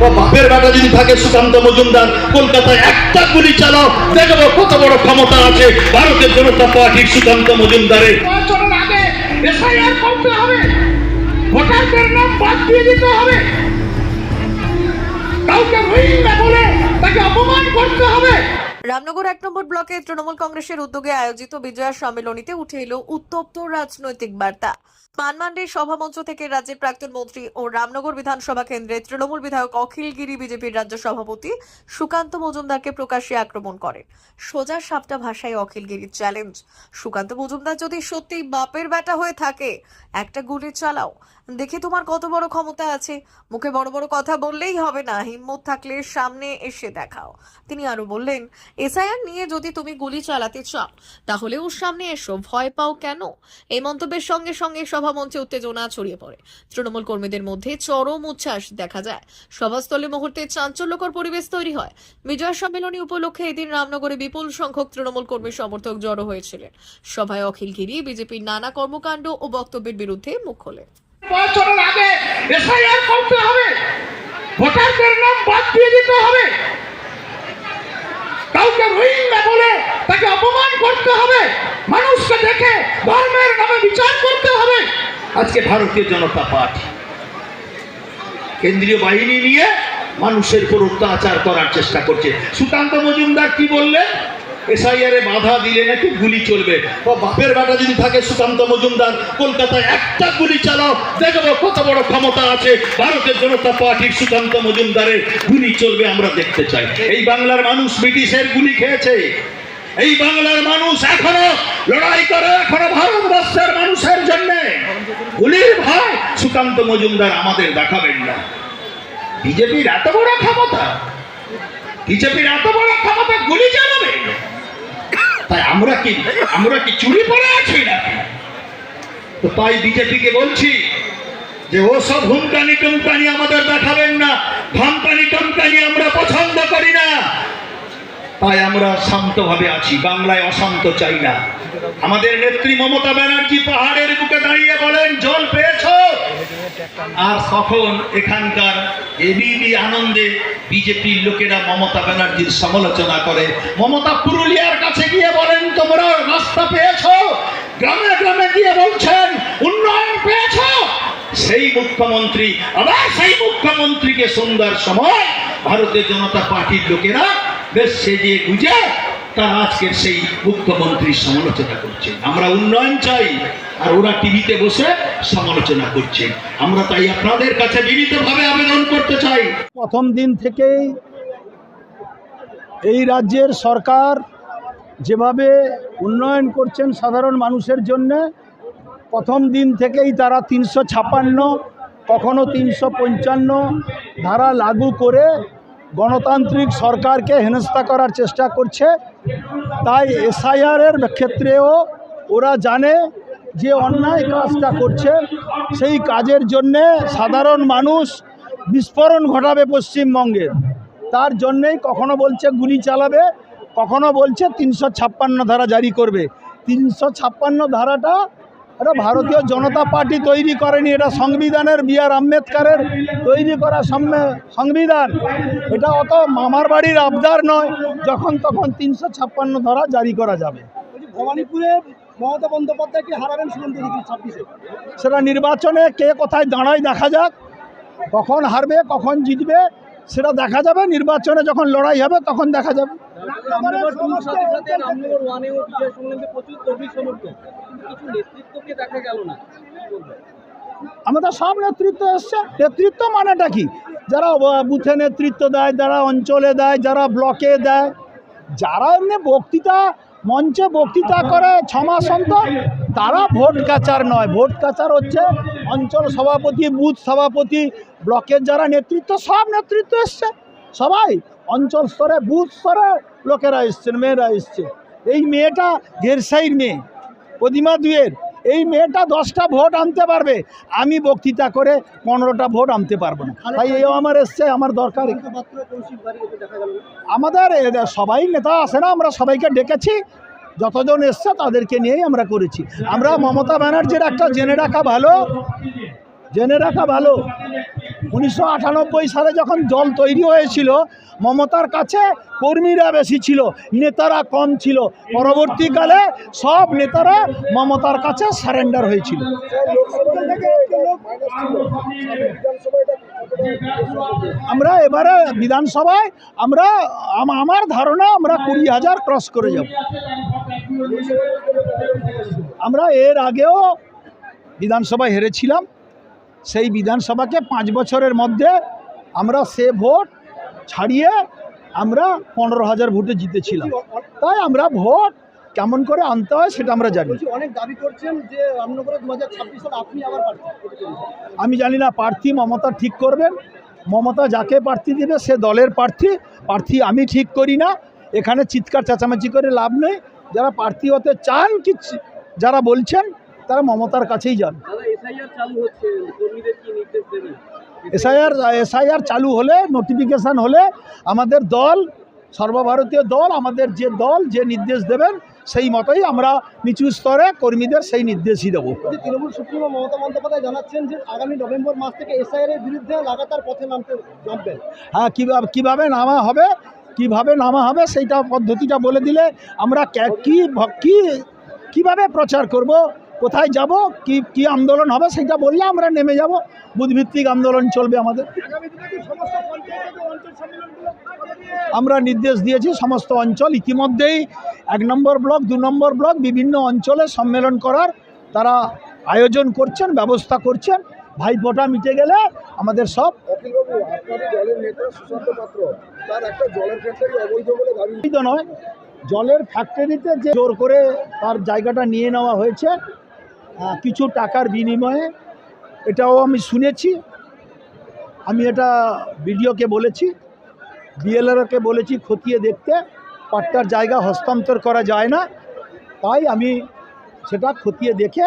বাপের বেটা যদি থাকে সুকান্ত মজুমদার কলকাতায় একটা গুলি চালাও দেখব কত বড় ক্ষমতা আছে। ভারতের জনতা পার্টির সুকান্ত মজুমদারের। এসআইআর করতে হবে। ভোটারদের নাম বাদ দিয়ে দিতে হবে। কাউকে রোহিঙ্গা বলে তাকে অপমান করতে হবে। রামনগর এক নম্বর ব্লকে তৃণমূল কংগ্রেসের উদ্যোগে আয়োজিত বিজয়া সম্মেলনীতে উঠে এলো উত্তপ্ত রাজনৈতিক বার্তা। মানমান্ডির সভামঞ্চ থেকে রাজ্যের প্রাক্তন মন্ত্রী ও রামনগর বিধানসভা কেন্দ্রের তৃণমূল বিধায়ক অখিল গিরি বিজেপির রাজ্য সভাপতি সুকান্ত মজুমদারকে প্রকাশ্যে আক্রমণ করেন সোজা সাপটা ভাষায় অখিল গিরির চ্যালেঞ্জ সুকান্ত মজুমদার যদি সত্যিই বাপের বেটা হয়ে থাকে, একটা গুলি চালাও। দেখে তোমার কত বড় ক্ষমতা আছে। মুখে বড় বড় কথা বললেই হবে না, হিম্মত থাকলে সামনে এসে দেখাও। তিনি আরও বললেন, এসআইআর নিয়ে যদি তুমি গুলি চালাতে চাও, তাহলে ওর সামনে এসো। ভয় পাও কেন? এই মন্তব্যের সঙ্গে সঙ্গে সভামঞ্চে উত্তেজনা ছড়িয়ে পড়ে। তৃণমূল কর্মীদের মধ্যে চরম উচ্ছ্বাস দেখা যায়। সভাস্থলে মুহূর্তে চাঞ্চল্যকর পরিবেশ তৈরি হয়। বিজয় সম্মেলনী উপলক্ষে এদিন রামনগরে বিপুল সংখ্যক তৃণমূল কর্মী সমর্থক জড়ো হয়েছিলেন। সভায় অখিল গিরি, বিজেপির নানা কর্মকাণ্ড ও বক্তব্যের বিরুদ্ধে মুখ হবে। ভোটারদের নাম বাদ দিয়ে দিতে হবে। কাউকে রোহিঙ্গা বলে তাকে অপমান করতে হবে। মানুষকে দেখে ধর্মের নামে বিচার করতে হবে। আজকে ভারতীয় জনতা পার্টি কেন্দ্রীয় বাহিনী নিয়ে মানুষের উপর অত্যাচার করার চেষ্টা করছে। সুকান্ত মজুমদার কি বললেন? এসআইআর বাধা দিলে নাকি গুলি চলবে। ও বাপের বেটা যদি থাকে সুকান্ত মজুমদার, কলকাতায় একটা গুলি চালাও। দেখব কত বড় ক্ষমতা আছে। ভারতের জনতা পার্টির সুকান্ত মজুমদারের গুলি চলবে আমরা দেখতে চাই। এই বাংলার মানুষ ব্রিটিশের গুলি খেয়েছে। এই বাংলার মানুষ এখনও লড়াই করে, এখনও ভারতবর্ষের মানুষের জন্য। গুলির ভয় সুকান্ত মজুমদার আমাদের দেখাবেন না। বিজেপির এত বড় ক্ষমতা, বিজেপির এত বড় ক্ষমতা গুলি চালাবে? তাই আমরা কি আমরা কি চুরি পড়ে আছি নাকি? তো তাই বিজেপিকে বলছি যে ও সব হুমকানি টুমকানি আমাদের দেখাবেন না। ধমকানি টমকানি আমরা পছন্দ না তাই আমরা শান্তভাবে আছি, বাংলায় অশান্ত চাই না। আমাদের নেত্রী মমতা ব্যানার্জি পাহাড়ের বুকে দাঁড়িয়ে বলেন, জল পেয়েছ? আর তখন এখানকার এবিবি আনন্দে বিজেপির লোকেরা মমতা ব্যানার্জির সমালোচনা করে। মমতা পুরুলিয়ার কাছে গিয়ে বলেন, তোমরা রাস্তা পেয়েছ? গ্রামে গ্রামে গিয়ে বলছেন, উন্নয়ন পেয়েছ? সেই মুখ্যমন্ত্রী, আবার সেই মুখ্যমন্ত্রীকে সন্ধ্যার সময় ভারতের জনতা পার্টির লোকেরা বেশ সেজে গুজে তারা আজকের সেই মুখ্যমন্ত্রীর সমালোচনা করছে আমরা উন্নয়ন চাই আর ওরা টিভিতে বসে সমালোচনা করছে আমরা তাই আপনাদের কাছে বিনীতভাবে আবেদন করতে চাই। প্রথম দিন থেকেই এই রাজ্যের সরকার যেভাবে উন্নয়ন করছেন সাধারণ মানুষের জন্য, প্রথম দিন থেকেই তারা তিনশো ছাপান্ন, কখনো তিনশো পঞ্চান্ন ধারা লাগু করে গণতান্ত্রিক সরকারকে হেনস্থা করার চেষ্টা করছে। তাই এসআইআরের ক্ষেত্রেও ওরা জানে যে অন্যায় কাজটা করছে। সেই কাজের জন্যে সাধারণ মানুষ বিস্ফোরণ ঘটাবে পশ্চিমবঙ্গের। তার জন্যেই কখনো বলছে গুলি চালাবে, কখনো বলছে তিনশো ছাপ্পান্ন ধারা জারি করবে। তিনশো ছাপ্পান্ন ধারাটা এটা ভারতীয় জনতা পার্টি তৈরি করেনি এটা সংবিধানের বি আর আম্বেদকারের তৈরি করা সংবিধান। এটা অত মামার বাড়ির আবদার নয় যখন তখন তিনশো ছাপ্পান্ন ধারা জারি করা যাবে। ভবানীপুরে মমতা বন্দ্যোপাধ্যায়কে হারাবেন ছাব্বিশে? সেটা নির্বাচনে কে কোথায় দাঁড়ায় দেখা যাক। কখন হারবে কখন জিতবে সেটা দেখা যাবে নির্বাচনে যখন লড়াই হবে তখন দেখা যাবে? আমাদের সব নেতৃত্ব এসছে। নেতৃত্ব মানেটা কি? যারা বুথে নেতৃত্ব দেয় যারা অঞ্চলে দেয় যারা ব্লকে দেয় যারা এমনি বক্তৃতা মঞ্চে বক্তৃতা করে ছমাস অন্তর তারা ভোট কাচার নয়। ভোট কাচার হচ্ছে অঞ্চল সভাপতি বুথ সভাপতি ব্লকের যারা নেতৃত্ব সব নেতৃত্ব এসছে। সবাই অঞ্চল স্তরে বুথ স্তরে লোকেরা এসছেন মেয়েরা এসছে। এই মেয়েটা ঘেরসাইর মেয়ে প্রতিমা দুয়ের এই মেয়েটা দশটা ভোট আনতে পারবে। আমি বক্তৃতা করে পনেরোটা ভোট আনতে পারব না। তাই এই আমার এসছে আমার দরকার। আমাদের সবাই নেতা আসে না আমরা সবাইকে ডেকেছি। যতজন এসছে তাদেরকে নিয়েই আমরা করেছি। আমরা মমতা ব্যানার্জির একটা জেনে রাখা ভালো, জেনে রাখা ভালো। উনিশশো আটানব্বই সালে যখন জল তৈরি হয়েছিল, মমতার কাছে কর্মীরা বেশি ছিল, নেতারা কম ছিল। পরবর্তীকালে সব নেতারা মমতার কাছে সারেন্ডার হয়েছিল। আমরা এবারে বিধানসভায় আমরা আমার ধারণা আমরা কুড়ি হাজার ক্রস করে যাব। আমরা এর আগেও বিধানসভায় হেরেছিলাম। সেই বিধানসভাকে পাঁচ বছরের মধ্যে আমরা সে ভোট ছাড়িয়ে আমরা পনেরো হাজার ভোটে জিতেছিলাম। তাই আমরা ভোট কেমন করে আনতে হয় সেটা আমরা জানি। অনেক দাবি করছেন যে আপনি আবার আমি জানি না প্রার্থী মমতা ঠিক করবেন। মমতা যাকে প্রার্থী দেবে সে দলের প্রার্থী। প্রার্থী আমি ঠিক করি না। এখানে চিৎকার চেঁচামেচি করে লাভ নেই। যারা প্রার্থী হতে চান কি যারা বলছেন তারা মমতার কাছেই যান। এসআইআর চালু হচ্ছে কর্মীদের কি নির্দেশ দেবেন? এসআইআর এসআইআর চালু হলে নোটিফিকেশান হলে আমাদের দল সর্বভারতীয় দল আমাদের যে দল যে নির্দেশ দেবেন সেই মতোই আমরা নিচু স্তরে কর্মীদের সেই নির্দেশই দেবো। তৃণমূল সুপ্রিমো মমতা বন্দ্যোপাধ্যায় জানাচ্ছেন যে আগামী নভেম্বর মাস থেকে এসআইআর এর বিরুদ্ধে লাগাতার পথে নামতে নামবেন। হ্যাঁ কীভাবে কীভাবে নামা হবে কীভাবে নামা হবে সেইটা পদ্ধতিটা বলে দিলে আমরা কি কি কীভাবে প্রচার করব, কোথায় যাব, কি কি আন্দোলন হবে সেটা বললে আমরা নেমে যাব। বুধভিত্তিক আন্দোলন চলবে আমাদের। আমরা নির্দেশ দিয়েছি সমস্ত অঞ্চল ইতিমধ্যেই এক নম্বর ব্লক, দু নম্বর ব্লক বিভিন্ন অঞ্চলে সম্মেলন করার, তারা আয়োজন করছেন, ব্যবস্থা করছেন। ভাইফোঁটা মিটে গেলে আমাদের সব নয় জলের ফ্যাক্টরিতে যে জোর করে তার জায়গাটা নিয়ে নেওয়া হয়েছে কিছু টাকার বিনিময়ে এটাও আমি শুনেছি আমি এটা বিডিওকে বলেছি বিএলআরকে বলেছি খতিয়ে দেখতে পাট্টার জায়গা হস্তান্তর করা যায় না তাই আমি সেটা খতিয়ে দেখে